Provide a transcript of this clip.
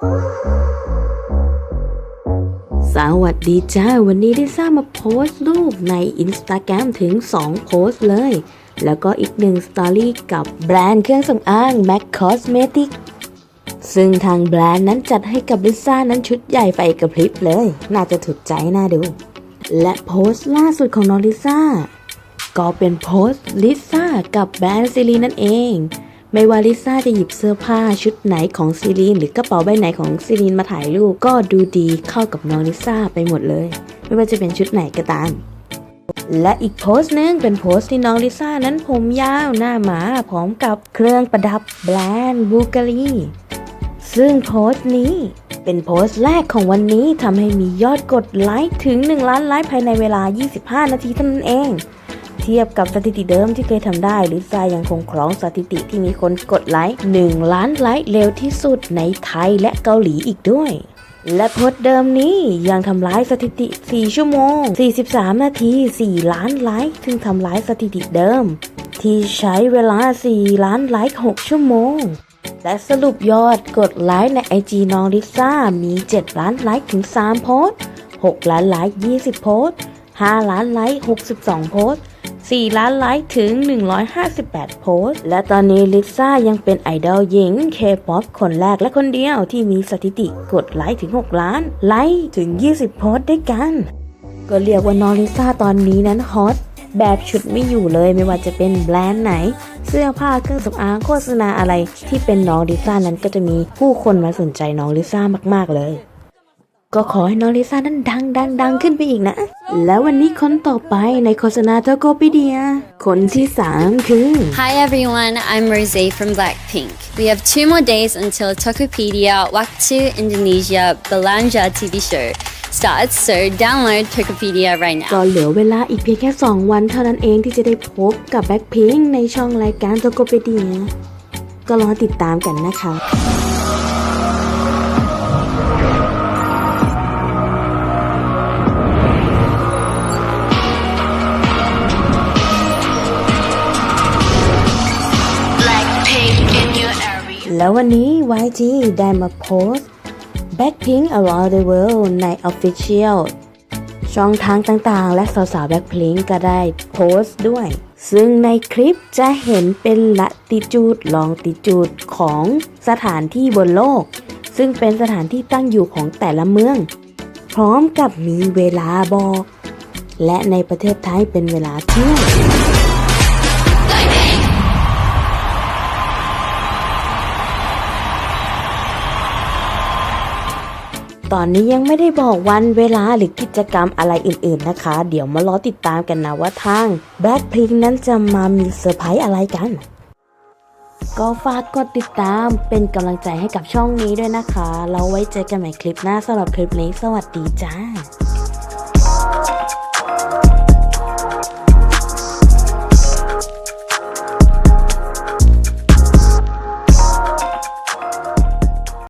สวัสดีจ้า วันนี้ได้สร้างมาโพสต์รูปใน Instagram ถึง 2 โพสต์เลย แล้วก็อีกหนึ่งสตอรี่กับแบรนด์เครื่องสำอาง MAC Cosmetic ซึ่งทางแบรนด์นั้นจัดให้กับลิซ่านั้นชุดใหญ่ไฟกระพริบเลย น่าจะถูกใจน่าดู และโพสต์ล่าสุดของน้องลิซ่า ก็เป็นโพสต์ลิซ่ากับแบรนด์ซีรีนั่นเอง ไม่ว่าลิซ่าจะหยิบเสื้อผ้าชุดไหนของซีรีนหรือกระเป๋าใบไหนของซีรีนมาถ่ายรูปก็ดูดีเข้ากับน้องลิซ่าไปหมดเลย ไม่ว่าจะเป็นชุดไหนก็ตาม และอีกโพสต์หนึงเป็นโพสต์ที่น้องลิซ่านั้นผมยาวหน้าหมาพร้อมกับเครื่องประดับแบรนด์บูการีซึ่งโพสต์นี้เป็นโพสต์แรกของวันนี้ทำให้มียอดกดไลค์ถึง 1 ล้านไลค์ภายในเวลา 25 นาทีเท่านั้นเอง เทียบกับสถิติเดิมที่เคยทำได้ ลิซ่ายังคงครองสถิติที่มีคนกดไลค์1ล้านไลค์เร็วที่สุดในไทยและเกาหลีอีกด้วยและโพสเดิมนี้ยังทำลายสถิติ 4 ชั่วโมง 43 นาที 4 ล้านไลค์ ซึ่งทำลายสถิติเดิม ที่ใช้เวลา 4 ล้านไลค์ 6 ชั่วโมง และสรุปยอดกดไลค์ใน IG น้องลิซ่า มี 7 ล้านไลค์ถึง 3 โพสต์6ล้านไลค์ 20 โพสต์5ล้านไลค์ 62 โพสต์ 4 ล้านไลค์ถึง 158 โพสต์ และตอนนี้ลิซ่ายังเป็นไอดอลหญิงเคป๊อปคนแรกและคนเดียวที่มีสถิติกดไลค์ถึง 6 ล้าน ไลค์ถึง 20 โพสต์ด้วยกัน ก็เรียกว่าน้องลิซ่าตอนนี้นั้นฮอตแบบชุดไม่อยู่เลยไม่ว่าจะเป็นแบรนด์ไหน เสื้อผ้าเครื่องสำอางโฆษณาอะไรที่เป็นน้องลิซ่านั้นก็จะมีผู้คนมาสนใจน้องลิซ่ามากๆเลย ก็ขอให้น้องลิซ่านั้นดังดังดังขึ้นไปอีกนะ แล้ววันนี้คนต่อไปในโฆษณาโทโกปีเดีย คนที่ 3 คือ Hi everyone, I'm Rosé from Blackpink. We have two more days until Tokopedia Waktu Indonesia Belanja TV show starts, so download Tokopedia right now. ก็เหลือเวลาอีกเพียงแค่ 2 วันเท่านั้นเองที่จะได้พบกับแบ็คพิงในช่องรายการโทโกปีเดียก็รอติดตามกันนะคะ แล้ววันนี้ YG ได้มาโพสต์ Blackpink Around the World ใน Official ช่องทางต่างๆ และสาวๆ Blackpink ก็ได้โพสต์ด้วย ซึ่งในคลิปจะเห็นเป็นละติจูดลองติจูดของสถานที่บนโลก ซึ่งเป็นสถานที่ตั้งอยู่ของแต่ละเมือง พร้อมกับมีเวลาบอก และในประเทศไทยเป็นเวลาเที่ยง ตอนนี้ยังไม่ได้บอกวันเวลาหรือกิจกรรมอะไรอื่นๆนะคะ เดี๋ยวมารอติดตามกันนะว่าทาง Blackpink นั้นจะมามีเซอร์ไพรส์อะไรกัน ก็ฝากกดติดตามเป็นกำลังใจให้กับช่องนี้ด้วยนะคะ เราไว้เจอกันใหม่คลิปหน้าสำหรับคลิปนี้ สวัสดีจ้า